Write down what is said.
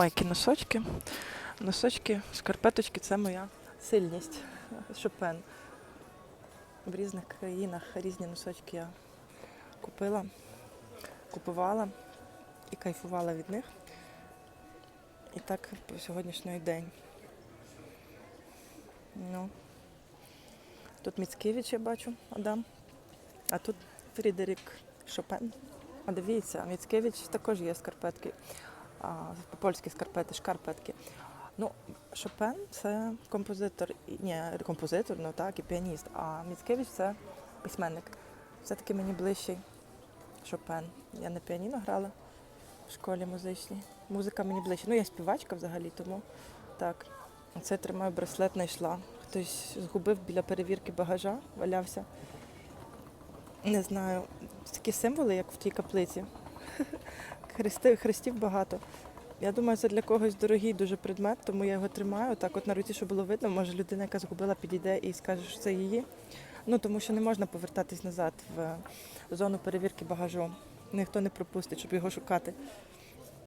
Ой, які носочки. Носочки, шкарпеточки це моя сильність. Шопен. В різних країнах різні носочки я купила, купувала і кайфувала від них. І так по сьогоднішній день. Ну. Тут Міцкевич я бачу, Адам. А тут Фрідерік Шопен. А дивіться, Міцкевич також є скарпетки. А, по-польськи скарпети, шкарпетки. Ну, Шопен це композитор, ні, композитор, ну так, і піаніст. А Міцкевич це письменник. Все-таки мені ближчий Шопен. Я на піаніно грала в школі музичній. Музика мені ближче. Ну, я співачка взагалі, тому так. Це тримаю браслет, знайшла. Хтось згубив біля перевірки багажа, валявся. Не знаю, такі символи, як в тій каплиці. Хрести, хрестів багато. Я думаю, це для когось дорогий дуже предмет, тому я його тримаю. Так, от на руці, щоб було видно, може людина, яка згубила, підійде і скаже, що це її. Ну тому що не можна повертатись назад в зону перевірки багажу. Ніхто не пропустить, щоб його шукати.